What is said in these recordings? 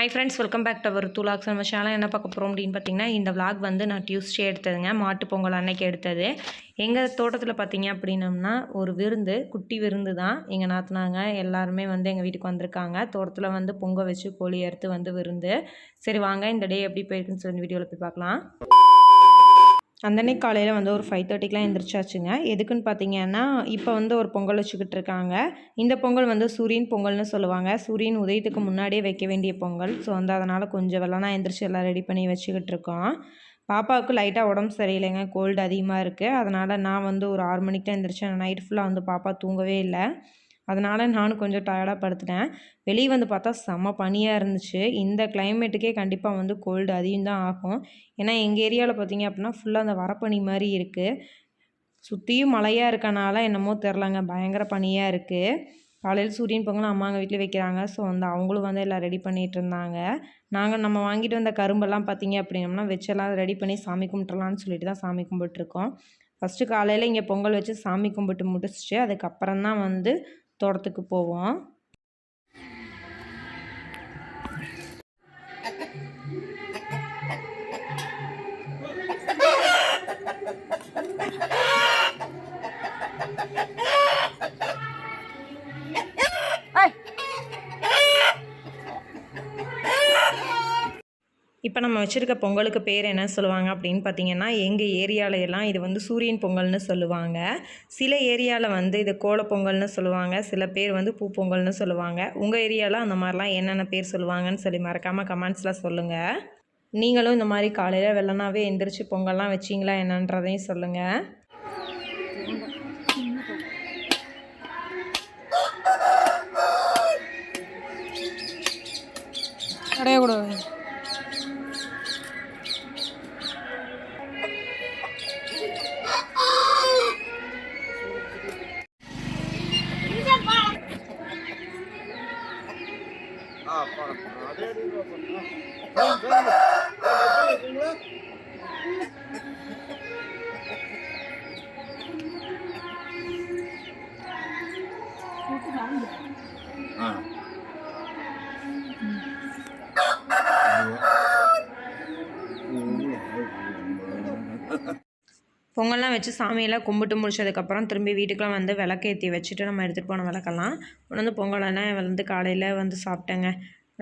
Hi friends welcome back to our துலாக்ஸ் நம்ம channel என்ன பார்க்க போகிறோம் அப்படின்னு பார்த்தீங்கன்னா இந்த vlog வந்து நான் டியூஸ்டே எடுத்ததுங்க. மாட்டு பொங்கல் அன்னைக்கு எடுத்தது. எங்கள் தோட்டத்தில் பார்த்தீங்க அப்படின்னம்னா ஒரு விருந்து குட்டி விருந்து தான் எங்கள் நாத்துனாங்க எல்லாருமே வந்து எங்கள் வீட்டுக்கு வந்திருக்காங்க. தோட்டத்தில் வந்து பொங்கல் வச்சு கோழி அறுத்து வந்து விருந்து. சரி வாங்க இந்த டே எப்படி போயிருக்குன்னு சொல்லி வீடியோவில் போய் பார்க்கலாம். அந்தன்னைக்கு காலையில் வந்து ஒரு ஃபைவ் தேர்ட்டிக்கெலாம் எழுந்திரிச்சாச்சுங்க எதுக்குன்னு பார்த்தீங்கன்னா இப்போ வந்து ஒரு பொங்கல் வச்சுக்கிட்டு இருக்காங்க. இந்த பொங்கல் வந்து சூரியன் பொங்கல்னு சொல்லுவாங்க. சூரியன் உதயத்துக்கு முன்னாடியே வைக்க வேண்டிய பொங்கல். ஸோ வந்து அதனால் கொஞ்சம் வெள்ளனா எழுந்திரிச்சு எல்லாம் ரெடி பண்ணி வச்சுக்கிட்டு இருக்கோம். பாப்பாவுக்கு லைட்டாக உடம்பு சரியில்லைங்க. கோல்டு அதிகமாக இருக்குது அதனால் நான் வந்து ஒரு ஆறு மணிக்கு தான் எழுந்திரிச்சேன் நைட் ஃபுல்லாக வந்து பாப்பா தூங்கவே இல்லை. அதனால் நானும் கொஞ்சம் டயர்டாக படுத்துட்டேன். வெளியே வந்து பார்த்தா செம்ம பனியாக இருந்துச்சு. இந்த கிளைமேட்டுக்கே கண்டிப்பாக வந்து கோல்டு அதிகம் தான் ஆகும். ஏன்னா எங்கள் ஏரியாவில் பார்த்தீங்க அப்படின்னா ஃபுல்லாக அந்த வரப்பனி மாதிரி இருக்குது சுற்றியும் மழையாக இருக்கனால என்னமோ தெரிலங்க பயங்கர பனியாக இருக்குது காலையில் சூரியன் பொங்கல் அம்மாங்க வீட்டில் வைக்கிறாங்க. ஸோ வந்து அவங்களும் வந்து எல்லாம் ரெடி பண்ணிகிட்டு இருந்தாங்க. நாங்கள் நம்ம வாங்கிட்டு வந்த கரும்பெல்லாம் பார்த்தீங்க அப்படின்னம்னா வச்செல்லாம் ரெடி பண்ணி சாமி கும்பிட்றலான்னு சொல்லிட்டு தான் சாமி கும்பிட்டுருக்கோம். ஃபஸ்ட்டு காலையில் இங்கே பொங்கல் வச்சு சாமி கும்பிட்டு முடிச்சுட்டு அதுக்கப்புறம் தான் வந்து தோட்டத்துக்கு போவோம். இப்போ நம்ம வச்சுருக்க பொங்கலுக்கு பேர் என்ன சொல்லுவாங்க அப்படின்னு பார்த்தீங்கன்னா எங்கள் ஏரியாவிலையெல்லாம் எல்லாம் இது வந்து சூரியன் பொங்கல்னு சொல்லுவாங்க. சில ஏரியாவில் வந்து இது கோல பொங்கல்னு சொல்லுவாங்க. சில பேர் வந்து பூ பொங்கல்னு சொல்லுவாங்க. உங்கள் ஏரியாவில் அந்த மாதிரிலாம் என்னென்ன பேர் சொல்லுவாங்கன்னு சொல்லி மறக்காமல் கமெண்ட்ஸில் சொல்லுங்கள் நீங்களும் இந்த மாதிரி காலையில் வெள்ளனாவே எந்திரிச்சு பொங்கல்லாம் வச்சிங்களா என்னன்றதையும் சொல்லுங்கள் அடையக்கூடாது. பொங்கல்லாம் வச்சு சாமியெல்லாம் கும்பிட்டு முடிச்சதுக்கப்புறம் திரும்பி வீட்டுக்குலாம் வந்து விளக்கேற்றி வச்சுட்டு நம்ம எடுத்துகிட்டு போன விளக்கெல்லாம் கொண்டு வந்து பொங்கலெல்லாம் வந்து காலையில் வந்து சாப்பிட்டேங்க.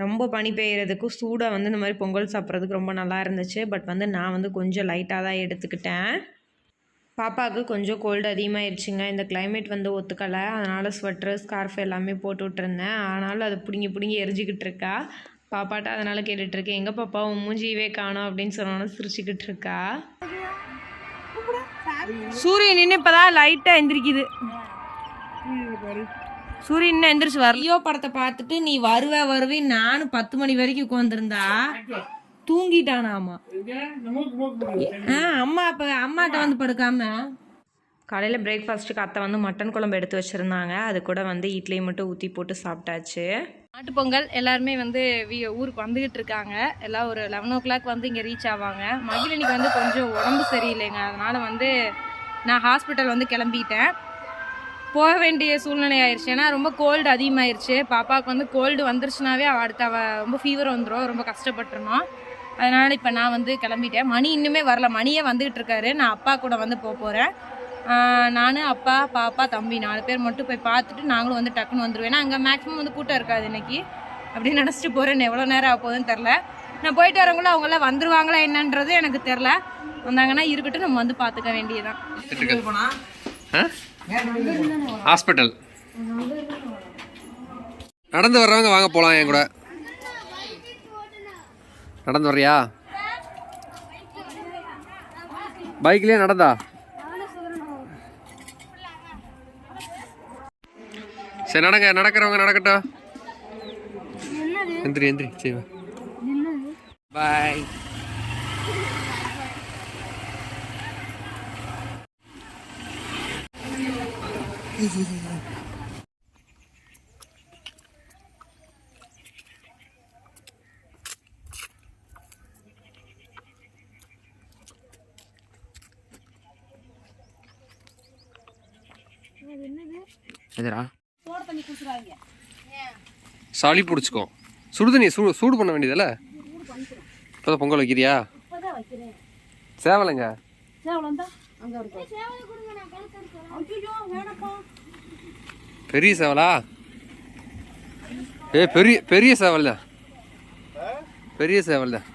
ரொம்ப பனி பெய்கிறதுக்கும் சூடாக வந்து இந்த மாதிரி பொங்கல் சாப்பிட்றதுக்கு ரொம்ப நல்லா இருந்துச்சு. பட் வந்து நான் வந்து கொஞ்சம் லைட்டாக தான் எடுத்துக்கிட்டேன். பாப்பாவுக்கு கொஞ்சம் கோல்டு அதிகமாகிடுச்சுங்க இந்த கிளைமேட் வந்து ஒத்துக்கலை. அதனால் ஸ்வெட்ரு ஸ்கார்ஃப் எல்லாமே போட்டு விட்டுருந்தேன். ஆனாலும் அது பிடுங்கி பிடுங்கி எரிஞ்சிக்கிட்டு இருக்கா. பாப்பாட்ட அதனால் கேட்டுட்ருக்கேன் எங்கே பாப்பா உன் மூஞ்சியவே காணோம் அப்படின்னு சொன்னோன்னே சிரிச்சுக்கிட்டு இருக்கா. சூரியன் இன்னும் இப்பதான் லைட்டா எந்திரிக்குது. சூரியன் இன்னும் எந்திரிச்சு ஐயோ படத்தை பார்த்துட்டு நீ வருவ வருவே நானும் பத்து மணி வரைக்கும் உட்காந்துருந்தா தூங்கிட்டானாமா. ஆ அம்மா அப்போ அம்மாட்ட வந்து படுக்காம. காலையில் பிரேக்ஃபாஸ்ட்டுக்கு அத்தை வந்து மட்டன் குழம்பு எடுத்து வச்சுருந்தாங்க. அது கூட வந்து இட்லி மட்டும் ஊற்றி போட்டு சாப்பிட்டாச்சு. மாட்டு பொங்கல் எல்லாருமே வந்து வீ- ஊருக்கு வந்துகிட்டு இருக்காங்க. எல்லாம் ஒரு லெவன் ஓ கிளாக் வந்து இங்கே ரீச் ஆவாங்க. மகிழினிக்கு வந்து கொஞ்சம் உடம்பு சரியில்லைங்க. அதனால வந்து நான் ஹாஸ்பிட்டல் வந்து கிளம்பிட்டேன். போக வேண்டிய சூழ்நிலை ஆயிடுச்சு ஏன்னா ரொம்ப கோல்டு அதிகமாயிருச்சு. பாப்பாவுக்கு வந்து கோல்டு வந்துருச்சுனாவே அவள் அடுத்த ரொம்ப ஃபீவர் வந்துடும் ரொம்ப கஷ்டப்பட்டுருந்தோம் அதனால் இப்போ நான் வந்து கிளம்பிட்டேன். மணி இன்னுமே வரல. மணியே வந்துகிட்டு இருக்காரு. நான் அப்பா கூட வந்து போக போகிறேன் நான் அப்பா பாப்பா தம்பி நாலு பேர் மட்டும் போய் பார்த்துட்டு நாங்களும் வந்து டக்குன்னு வந்துடுவேன் ஏன்னா அங்கே மேக்ஸிமம் வந்து கூட்டம் இருக்காது இன்றைக்கி அப்படின்னு நினச்சிட்டு போகிறேன் எவ்வளோ நேரம் ஆக போகுதுன்னு தெரில நான் போயிட்டு வரவங்களும் அவங்களாம் வந்துருவாங்களா என்னன்றது எனக்கு தெரில வந்தாங்கன்னா இருக்கட்டும் நம்ம வந்து பார்த்துக்க வேண்டியதுதான். ஹாஸ்பிட்டல் நடந்து வர்றவங்க வாங்க போகலாம் என் கூட. நடந்து வர்றியா? பைக்லேயே நடந்தா? சரி நடங்க நடக்கிறவங்க நடக்கட்டும். எந்திரி எந்திரி சரி பாய் சளி பிடிச்சிக்கும். சுடுதண்ணி சூடு சூடு பண்ண வேண்டியதில்ல இப்போதான் பொங்கல் வைக்கிறியா? சேவலைங்க? பெரிய சேவலா? ஏ பெரிய பெரிய சேவல் தான் பெரிய சேவல் தான்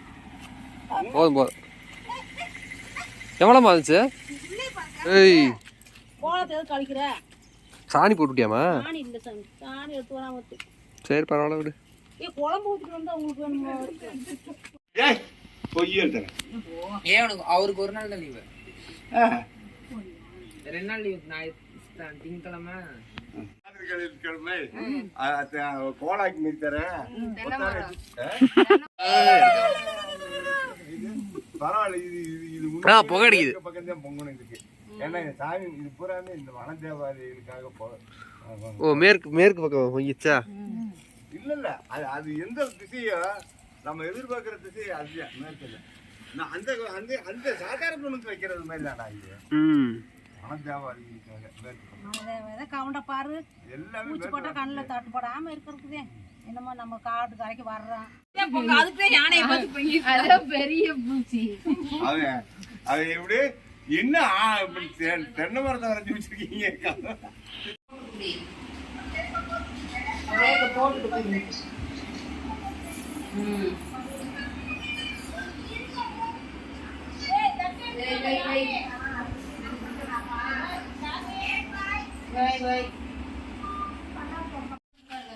போதும் போதும். எவ்வளோமா இருந்துச்சு? ஏய். கோலத்தை எதுவும் கழிக்கிற சாணி போட்டுட்டியாமா சாணி இல்லை சாமி. சாணி எடுத்து வராம விட்டு சரி பரவாயில்ல விடு. ஏ குழம்பு ஊற்றிட்டு வந்தா உங்களுக்கு வேணுமா? ஏய் பொய்யல் தரேன் ஏன் உனக்கு அவருக்கு ஒரு நாள் தான் லீவு ரெண்டு நாள் லீவு நான் திங்கக்கிழமை கிழமை கோலாக்கி மீறி தரேன் பரவாயில்ல இது இது இது முன்னாடி ஆ, புகை அடிக்குது. இருக்க பக்கம்தான் பொங்கணும் இருக்கு ஏன்னா இந்த சாமி இது பூராமே இந்த வனதேவாதிகளுக்காக போ ஓ மேற்கு மேற்கு பக்கம் வைச்சா இல்ல இல்ல. அது அது எந்த திசையோ நம்ம எதிர்பார்க்கிற திசை அதுதான் மேற்குல நான் அந்த அந்த அந்த சாதாரண பொண்ணுக்கு வைக்கிறது மாதிரி தான்டா இது. ம். வனதேவாதிகளுக்காக மேற்கு பக்கம். கவுண்ட பாரு. எல்லாமே பூச்சி மேற்கு போட்டா கண்ணில் தட்டு போடாம இருக்கிறதுதே என்னமோ நம்ம காட்டு கரைக்கு வர்றோம் அவன் அவன் எப்படி என்ன தென்னை மரத்தை வரைஞ்சி வச்சிருக்கீங்க.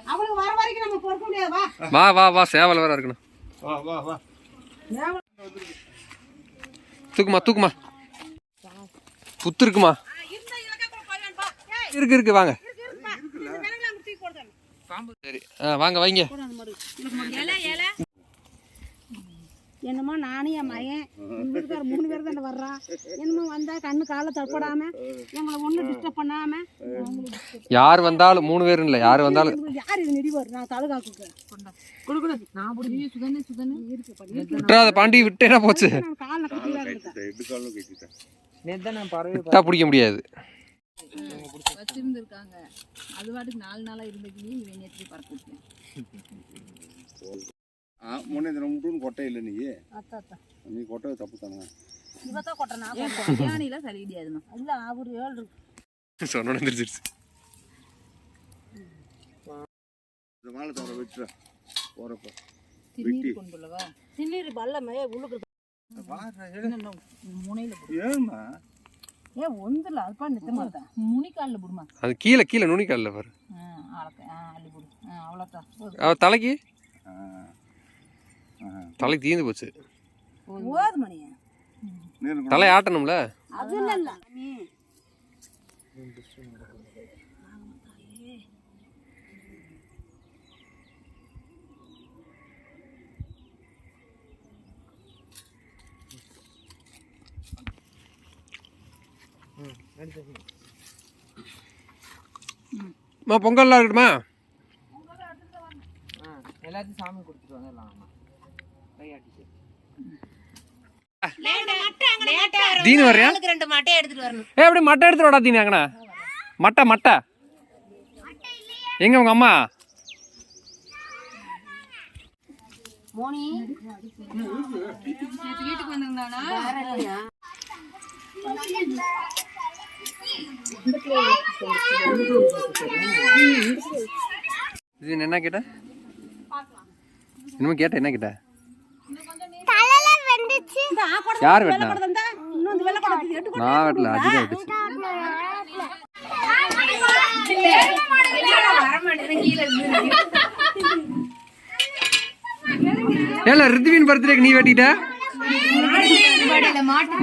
அவளுக்கு வர வரைக்கும் நம்ம பொறுக்க முடியாது வா. வா வா வா சேவல் வேற இருக்கணும். வா வா வா. தூக்குமா தூக்குமா. புத்து இருக்குமா இருக்கு இருக்கு வாங்க. சரி. வாங்க வைங்க. என்னமோ நானும் என் மகன் எங்க வீட்டுக்கார மூணு பேர் தான் வர்றான் என்னமோ வந்தா கண்ணு காலை தப்படாம எங்களை ஒன்றும் டிஸ்டர்ப் பண்ணாம. யார் வந்தாலும் மூணு பேரும் இல்லை யார் வந்தாலும். யார் இது நெடி வரும் நான் தலகாக்குக்கு. விட்டுறாத பாண்டி விட்டேனா போச்சு. காலில் கட்டிலாம் இருக்கேன் விட்டா பிடிக்க முடியாது. வச்சிருந்துருக்காங்க. அது பாட்டுக்கு நாலு நாளா இருந்த கிளி இவன் நேற்று பறக்க விட்டேன் ஆ முன்னே தினம் மட்டும் கொட்டை இல்லை நீ? அத்தா அத்தா. நீ கொட்டை தப்பு தானே இவ தான் கொட்டை நான் ஏன் கொட்டியானில சளி கிடையாதுண்ணா இல்லை அவர் ஏழு இருக்கு. சொன்னோன்னு தெரிஞ்சிருச்சு. இந்த வாழை தவிர சில்லீர் பல்லமே உள்ளுக்கு அது கீழே கீழே நுனிக்காலில் பாரு. அவ தலைக்கு? தலைக்கு தீர்ந்து போச்சு. ஓது மணியா. தலை ஆட்டணும்ல? அது அம்மா பொங்கல்லாம் இருக்கட்டுமா? ஆ எல்லாத்தையும் சாமி கொடுத்துட்டு வந்துடலாம் ஆமாம் கையாட்டிச்சு தீனு வர்றியா ரெண்டு மட்டையை எடுத்துட்டு வரணும். ஏ அப்படி மட்டை எடுத்துட்டு வாடா தீனு அங்கண்ணா மட்டை மட்டை. எங்க உங்க அம்மா? மோனி. வீட்டுக்கு வந்திருந்தானா? இது என்ன கேட்ட? இன்னும் கேட்ட என்ன கேட்ட? யார் வெட்டினா? நான் வெட்டல அஜிதா வெட்டுச்சு. ஏல ரித்வின் பர்த்டேக்கு நீ வெட்டிட்ட?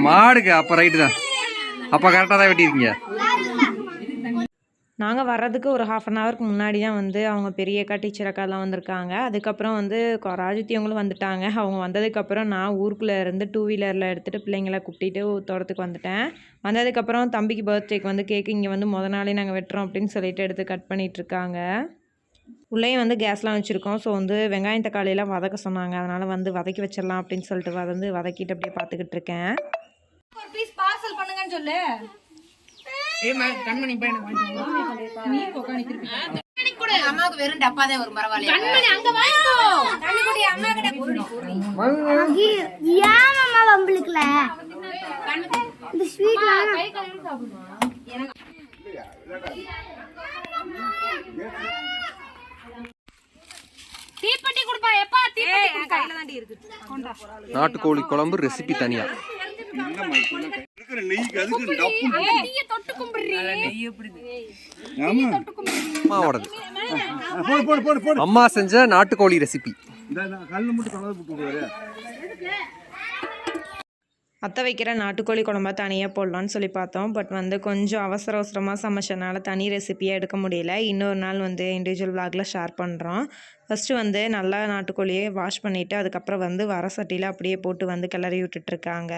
மாடுக்கு அப்ப ரைட்டு தான். அப்ப கரெக்டாக தான் வெட்டியிருக்கீங்க. நாங்கள் வர்றதுக்கு ஒரு ஹாஃப் அன் ஹவருக்கு முன்னாடி தான் வந்து அவங்க பெரிய அக்கா டீச்சர் அக்காலாம் வந்திருக்காங்க. அதுக்கப்புறம் வந்து கொ- ராஜித்தியவங்களும் வந்துட்டாங்க. அவங்க வந்ததுக்கப்புறம் நான் ஊருக்குள்ளே இருந்து டூ வீலரில் எடுத்துகிட்டு பிள்ளைங்களை கூப்பிட்டிட்டு தோட்டத்துக்கு வந்துட்டேன். வந்ததுக்கப்புறம் தம்பிக்கு பர்த்டேக்கு வந்து கேக்கு இங்கே வந்து முத நாளே நாங்கள் வெட்டுறோம் அப்படின்னு சொல்லிட்டு எடுத்து கட் பண்ணிகிட்ருக்காங்க இருக்காங்க. உள்ளேயும் வந்து கேஸ்லாம் வச்சுருக்கோம். ஸோ வந்து வெங்காயம் தக்காளியெல்லாம் வதக்க சொன்னாங்க. அதனால் வந்து வதக்கி வச்சிடலாம் அப்படின்னு சொல்லிட்டு வந்து வதக்கிட்டு அப்படியே பார்த்துக்கிட்டு இருக்கேன். ஒரு பீஸ் பார்சல் பண்ணுங்கன்னு சொல்லு. கண்மணி அம்மாவுக்கு வெறும் டப்பாதே வரும் பரவாயில்ல கண்மணி அங்க வாங்கிக்கோ கண்ணுக்குடி அம்மா கிட்ட ஏமாமா வம்பளுக்குல இந்த ஸ்வீட் தீப்பெட்டி கொடுப்பா எப்பா? தீப்பெட்டி கொடுப்பா. நாட்டுக்கோழி குழம்பு ரெசிபி தனியா. இருக்கிற நெய்க்கு அதுக்கு டப்பு தீய தொட்டு கும்பிடுறீ ஆமா. அம்மாவோடது போடு போடு போடு போடு. அம்மா செஞ்ச நாட்டுக்கோழி ரெசிபி இந்த கல்லு மட்டும் கலந்து போட்டு விடுவாரு அத்தை வைக்கிற நாட்டுக்கோழி குழம்பா தனியாக போடலான்னு சொல்லி பார்த்தோம். பட் வந்து கொஞ்சம் அவசர அவசரமாக சமைச்சனால தனி ரெசிபியாக எடுக்க முடியல. இன்னொரு நாள் வந்து இண்டிவிஜுவல் vlogல ஷேர் பண்ணுறோம் ஃபஸ்ட்டு வந்து நல்லா நாட்டுக்கோழியை வாஷ் பண்ணிவிட்டு அதுக்கப்புறம் வந்து வர சட்டியில் அப்படியே போட்டு வந்து கிளறி விட்டுட்ருக்காங்க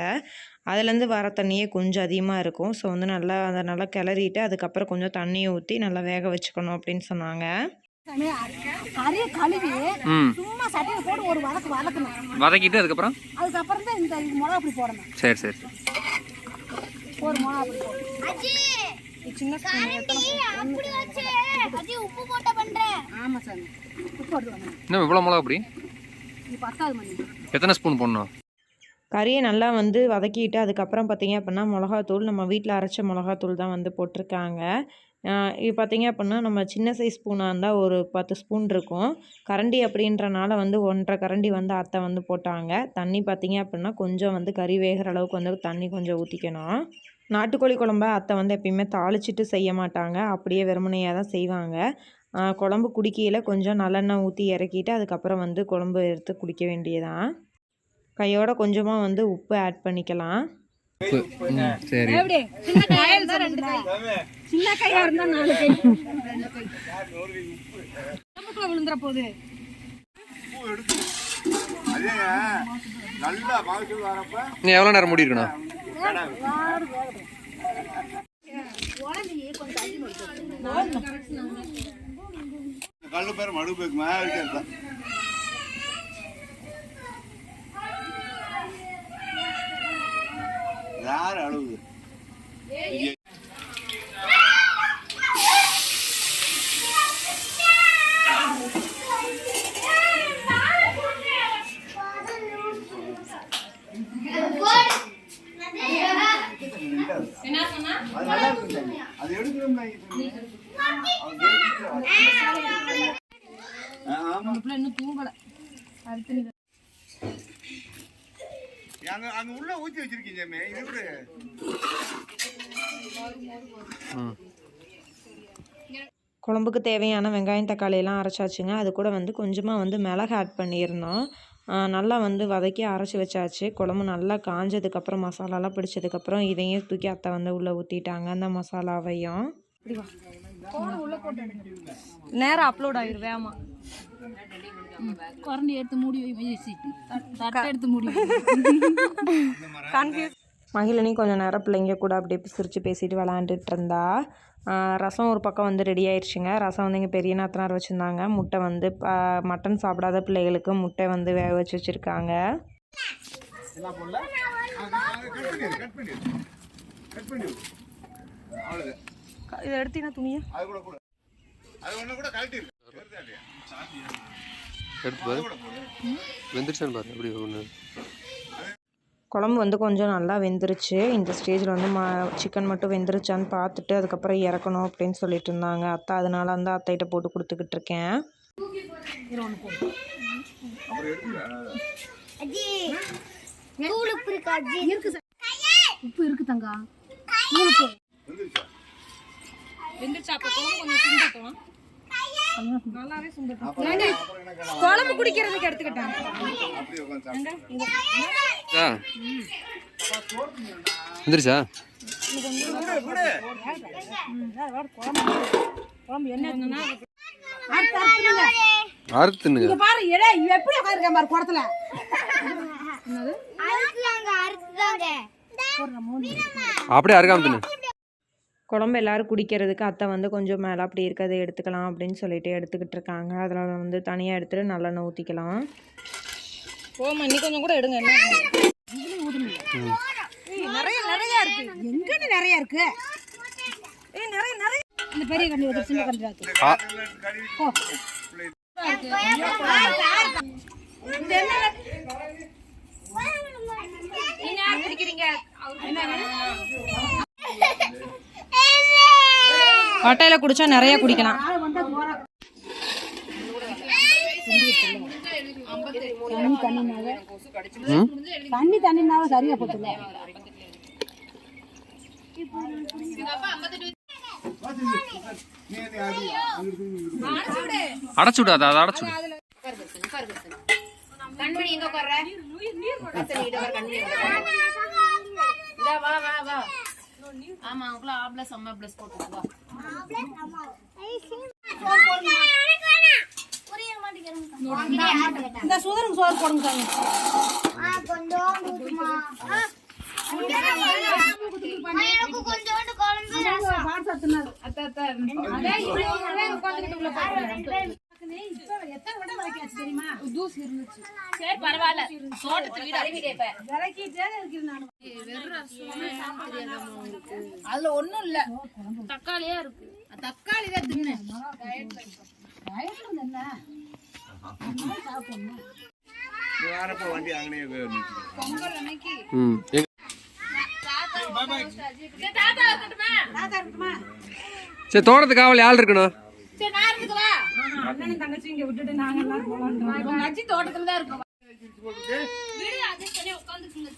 அதுலேருந்து வர தண்ணியே கொஞ்சம் அதிகமாக இருக்கும். ஸோ வந்து நல்லா அதை நல்லா கிளறிட்டு அதுக்கப்புறம் கொஞ்சம் தண்ணியை ஊற்றி நல்லா வேக வச்சுக்கணும் அப்படின்னு சொன்னாங்க. கறியை கழுவி சும்மா சட்டையை போட்டு ஒரு வதக்கு வதக்கணும் வதக்கிட்டு அதுக்கப்புறம்? அதுக்கப்புறம் தான் இந்த மிளகா அப்படி போடணும். சரி சரி. ஒரு மிளகா போடணும். உப்பு போட்ட பண்றேன் உப்பு இன்னும் இவ்வளோ மிளகா பத்தாவது மணி. எத்தனை ஸ்பூன் போடணும்? கறியை நல்லா வந்து வதக்கிட்டு அதுக்கப்புறம் பார்த்தீங்க அப்படின்னா மிளகாத்தூள் நம்ம வீட்டில் அரைச்ச மிளகாத்தூள் தான் வந்து போட்டிருக்காங்க. இது பார்த்தீங்க அப்படின்னா நம்ம சின்ன சைஸ் ஸ்பூனாக இருந்தால் ஒரு பத்து ஸ்பூன் இருக்கும். கரண்டி அப்படின்றனால வந்து ஒன்றரை கரண்டி வந்து அத்தை வந்து போட்டாங்க. தண்ணி பார்த்திங்க அப்படின்னா கொஞ்சம் வந்து கறி வேகிற அளவுக்கு வந்து தண்ணி கொஞ்சம் ஊற்றிக்கணும் நாட்டுக்கோழி குழம்ப அத்தை வந்து எப்பயுமே தாளிச்சிட்டு செய்ய மாட்டாங்க. அப்படியே வெறுமனையாக தான் செய்வாங்க. குழம்பு குடிக்கையில் கொஞ்சம் நல்லெண்ணெய் ஊற்றி இறக்கிட்டு அதுக்கப்புறம் வந்து குழம்பு எடுத்து குடிக்க வேண்டியதான் கையோட கொஞ்சமாக வந்து உப்பு ஆட் பண்ணிக்கலாம். சரி. சின்ன கையா இருந்தா ரெண்டு கை. சின்ன கையா இருந்தா நாலு கை. விழுந்துற போகுது பூ எடுத்து அதே நல்லா மகசூல் வரப்ப நீ எவ்வளோ நேரம் மூடி இருக்கணும்? கல்லு பேர் மடு பேக்கு மேல இருக்கிறது யார் அழுவுது அது நல்லா இருக்குங்க அது எடுக்கணும் ஆமா இன்னும் தூங்கல அங்க உள்ள ஊத்தி வச்சிருக்கீங்க இது குழம்புக்கு தேவையான வெங்காயம் தக்காளி எல்லாம் அரைச்சாச்சுங்க. அது கூட வந்து கொஞ்சமாக வந்து மிளகு ஆட் பண்ணியிருந்தோம். நல்லா வந்து வதக்கி அரைச்சி வச்சாச்சு. குழம்பு நல்லா காஞ்சதுக்கப்புறம் மசாலாலாம் பிடிச்சதுக்கப்புறம் இதையும் தூக்கி அத்தை வந்து உள்ளே ஊற்றிட்டாங்க அந்த மசாலாவையும். நேரம் அப்லோட் ஆயிரு வேமா குரண்டி எடுத்து மூடி வை வச்சுட்டு தட்டை எடுத்து மூடி வை. கன்ஃபியூஸ் மகிழினி கொஞ்சம் நேரம் பிள்ளைங்க கூட அப்படியே சிரித்து பேசிட்டு விளாண்டுட்டு இருந்தா. ரசம் ஒரு பக்கம் வந்து ரெடி ஆயிடுச்சுங்க ரசம் வந்து இங்கே பெரிய நாத்தனார் வச்சுருந்தாங்க. முட்டை வந்து மட்டன் சாப்பிடாத பிள்ளைகளுக்கு முட்டை வந்து வேக வச்சு வச்சுருக்காங்க. இதை எடுத்தீங்கன்னா துணியை? எடுத்து பாரு வெந்துருச்சான்னு பாரு அப்படி ஒன்று குழம்பு வந்து கொஞ்சம் நல்லா வெந்துருச்சு. இந்த ஸ்டேஜில் வந்து ம சிக்கன் மட்டும் வெந்துருச்சான்னு பார்த்துட்டு அதுக்கப்புறம் இறக்கணும் அப்படின்னு சொல்லிட்டு இருந்தாங்க. அத்தை அதனால வந்து அத்தைகிட்ட போட்டு கொடுத்துக்கிட்டு இருக்கேன். உப்பு இருக்கா அஜி இருக்கு சார். உப்பு இருக்கு தங்கா. வந்துருச்சா? வெந்துருச்சு? அப்போ குழம்பு கொஞ்சம் குழம்பு குடிக்கிறதுக்கு எடுத்துக்கிட்டேன். வந்துருச்சா குழம்பு என்ன அறுத்து தின்னுங்க பாரு எடே எப்படி உட்காந்துருக்க பாரு குடத்துல. அப்படியே அறுக்காம தின்னு. குழம்பு எல்லாரும் குடிக்கிறதுக்கு அத்தை வந்து கொஞ்சம் மேலே அப்படி இருக்கிறத எடுத்துக்கலாம் அப்படின்னு சொல்லிட்டு எடுத்துக்கிட்டு இருக்காங்க. அதில் வந்து தனியாக எடுத்துகிட்டு நல்லெண்ணெய் ஊற்றிக்கலாம் போமா இன்னி கொஞ்சம் கூட எடுங்க என்ன? நிறைய நிறைய இருக்கு. எங்கன்னு நிறைய இருக்கு. ஏய் நிறைய நிறைய. இந்த பெரிய கண்டி வந்து சின்ன நீங்க யார் குடிக்கிறீங்க? கொட்டையில் குடித்தா நிறைய குடிக்கலாம். தண்ணி தண்ணினாவே தண்ணி தண்ணினாவே சரியா போச்சுல அடைச்சு விடு அதை அதை அடைச்சு விடு கண்மணி எங்க உட்கார்ற கசனி கிட்ட உட்கார், கண்மணி எங்க உட்கார்ற? இந்தா, வா வா வா. ஆமா அவங்கள ஆ பிளஸ் அம்மா பிளஸ் போட்டு வா இந்த சுதரம் சோறு போடுங்க எனக்கு கொஞ்சோண்டு குழம்பு. ரசம் பாட்டு சத்துனாது அத்தை அத்தை. அதான் இவ்வளவு உட்காந்துக்கிட்டு உள்ள பாருங்க. எத்தனை விட வரைக்காச்சு தெரியுமா? தூசி இருந்துச்சு. சரி பரவாயில்ல. தோட்டத்து வீடு அதுல ஒண்ணும் இல்ல. தக்காளியா இருக்கு. தக்காளி தான் தின்னு. வயசுல என்ன? வாரப்ப வண்டி அங்கனே நிறுத்திக்கலாம். ம் எங்க தாத்தா இருக்கட்டுமா? தாத்தா இருக்குமா சரி தோட்டத்துக்கு காவல் ஆள் இருக்கணும்? சரி நான் இருக்குவா அண்ணனும் தங்கச்சி இங்க விட்டுட்டு நாங்க எல்லாம் போலாம் உங்க அச்சி தோட்டத்துல தான் இருக்கும்.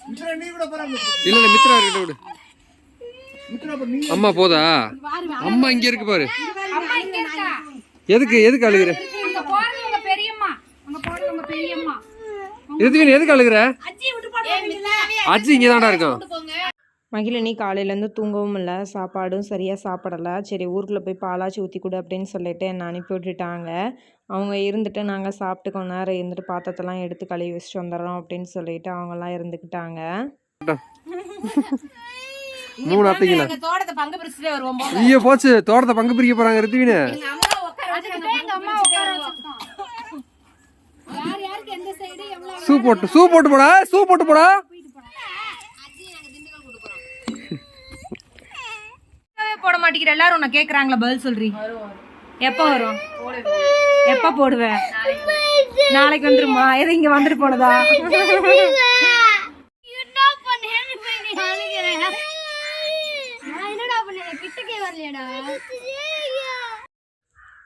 மித்ரா, நீ கூட பரவாயில்ல. இல்ல இல்ல மித்ரா இருக்கிட்ட விடு. மித்ரா, அப்ப நீ அம்மா போதா? அம்மா இங்க இருக்கு பாரு. எதுக்கு எதுக்கு அழுகுற? எதுக்கு அழுகுற? அஜி இங்கே தான்டா இருக்கும் மகிழினி காலையிலேருந்து தூங்கவும் இல்லை சாப்பாடும் சரியாக சாப்பிடலை. சரி ஊருக்குள்ளே போய் பாலாச்சி ஊற்றி கொடு அப்படின்னு சொல்லிட்டு என்னை அனுப்பி விட்டுட்டாங்க. அவங்க இருந்துட்டு நாங்கள் சாப்பிட்டு கொஞ்ச நேரம் இருந்துட்டு பாத்திரத்தெல்லாம் எடுத்து கழுவி வச்சுட்டு வந்துடுறோம் அப்படின்னு சொல்லிட்டு அவங்கெல்லாம் இருந்துக்கிட்டாங்க. மூணு அத்தைங்களா. ஐயோ போச்சு. தோட்டத்தை பங்கு பிரிக்க போறாங்க ரித்வின் சூ போட்டு சூ போட்டு போடா சூ போட்டு போடா. போட மாட்டேங்கிற. எல்லாரும் உன்னை கேட்குறாங்களா பதில் சொல்றீ. எப்போ வரும்? எப்போ போடுவேன் நாளைக்கு வந்துருமா? எது இங்கே வந்துட்டு போனதா?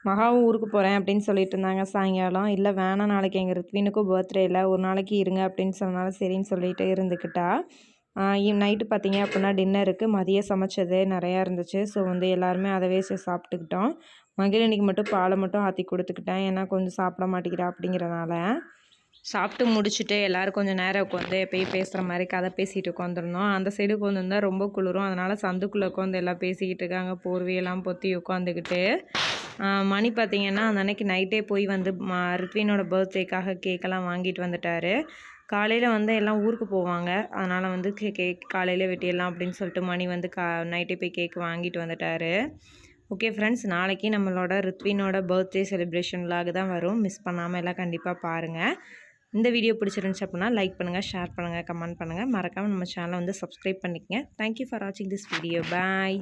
மகாவும் ஊருக்கு போகிறேன் அப்படின்னு சொல்லிட்டு இருந்தாங்க சாயங்காலம். இல்லை வேணாம் நாளைக்கு எங்கள் ரித்வினுக்கும் பர்த்டே இல்லை ஒரு நாளைக்கு இருங்க அப்படின்னு சொன்னால சரின்னு சொல்லிட்டு இருந்துக்கிட்டா நைட்டு பார்த்தீங்க அப்படின்னா டின்னருக்கு மதியம் சமைச்சது நிறையா இருந்துச்சு. ஸோ வந்து எல்லாருமே அதவே சே- சாப்பிட்டுக்கிட்டோம் மகிழினிக்கு மட்டும் பாலை மட்டும் ஆற்றி கொடுத்துக்கிட்டேன். ஏன்னா கொஞ்சம் சாப்பிட மாட்டேங்கிறா அப்படிங்கிறனால சாப்பிட்டு முடிச்சுட்டு எல்லோரும் கொஞ்சம் நேரம் உட்காந்து எப்பயும் பேசுகிற மாதிரி கதை பேசிகிட்டு உட்காந்துருந்தோம் அந்த சைடு உட்காந்துருந்தா ரொம்ப குளிரும். அதனால் சந்துக்குள்ளே உட்காந்து எல்லாம் பேசிக்கிட்டு இருக்காங்க. போர்வையெல்லாம் பொத்தி உட்காந்துக்கிட்டு மணி பார்த்தீங்கன்னா அந்த அன்னைக்கு நைட்டே போய் வந்து ம ரித்வினோட பர்த்டேக்காக கேக்கெல்லாம் வாங்கிட்டு வந்துட்டாரு. காலையில் வந்து எல்லாம் ஊருக்கு போவாங்க. அதனால் வந்து கே கேக் காலையில் வெட்டிடலாம் அப்படின்னு சொல்லிட்டு மணி வந்து கா நைட்டே போய் கேக் வாங்கிட்டு வந்துட்டாரு. ஓகே ஃப்ரெண்ட்ஸ் நாளைக்கு நம்மளோட ரித்வினோட பர்த்டே செலிப்ரேஷன் vlog தான் வரும். மிஸ் பண்ணாமல் எல்லாம் கண்டிப்பாக பாருங்கள் இந்த வீடியோ பிடிச்சிருந்துச்சு அப்படின்னா லைக் பண்ணுங்கள் ஷேர் பண்ணுங்கள் கமெண்ட் பண்ணுங்கள் மறக்காமல் நம்ம சேனலை வந்து சப்ஸ்கிரைப் பண்ணிக்கங்க. தேங்க்யூ ஃபார் வாட்சிங் திஸ் வீடியோ பாய்